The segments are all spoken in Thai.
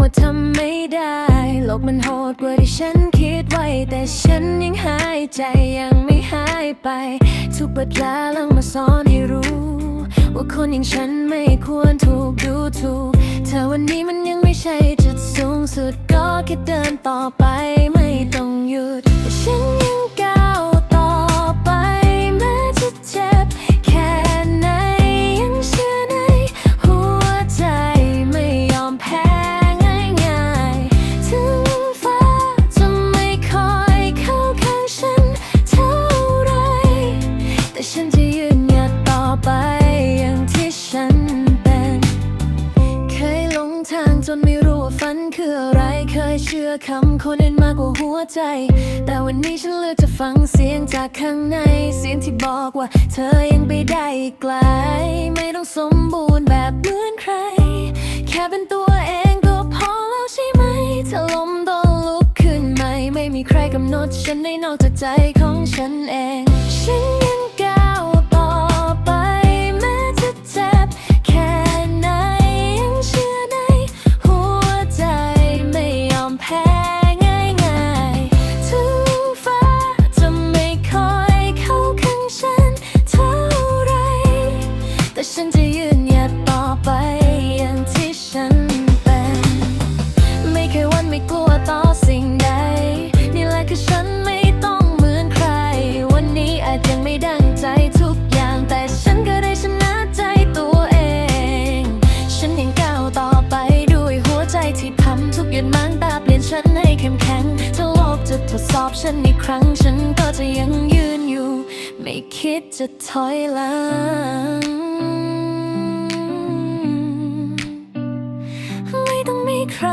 ว่าทำไม่ได้ โลกมันโหดกว่าที่ฉันคิดไว้ แต่ฉันยังหายใจยังไม่หายไป ทุกบทเรียนลงมาสอนให้รู้ ว่าคนอย่างฉันไม่ควรถูกดูถูก เธอวันนี้มันยังไม่ใช่จุดสูงสุดก็แค่เดินต่อไปไม่ต้องหยุด เคยเชื่อคำคนอื่นมากกว่าหัวใจ แต่วันนี้ฉันเลือกจะฟังเสียงจากข้างใน เสียงที่บอกว่า เธอยังไปได้ไกล ไม่ต้องสมบูรณ์แบบเหมือนใคร แค่เป็นตัวเองก็พอแล้วใช่ไหมถ้าลมโดนลุกขึ้นใหม่ ไม่มีใครกำหนดฉันได้นอกจากใจของฉันเอง ฉันยัง ยดน้ำตาเปลี่ยนฉันให้เข้มแข็ง ถ้าโลกจะทดสอบฉันอีกครั้ง ฉันก็จะยังยืนอยู่ ไม่คิดจะถอยหลัง ไม่ต้องมีใคร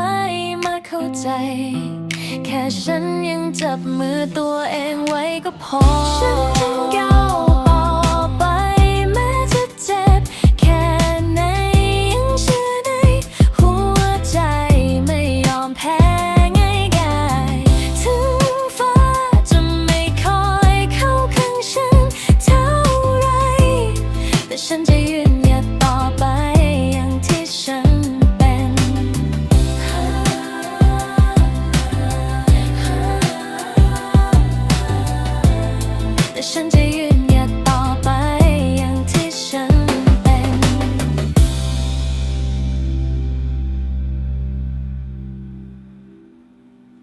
มาเข้าใจ แค่ฉันยังจับมือตัวเองไว้ก็พอ ฉันยังก้าว ฉันจะยืนหยัดต่อไปอย่างที่ฉันเป็นแต่ฉันจะยืน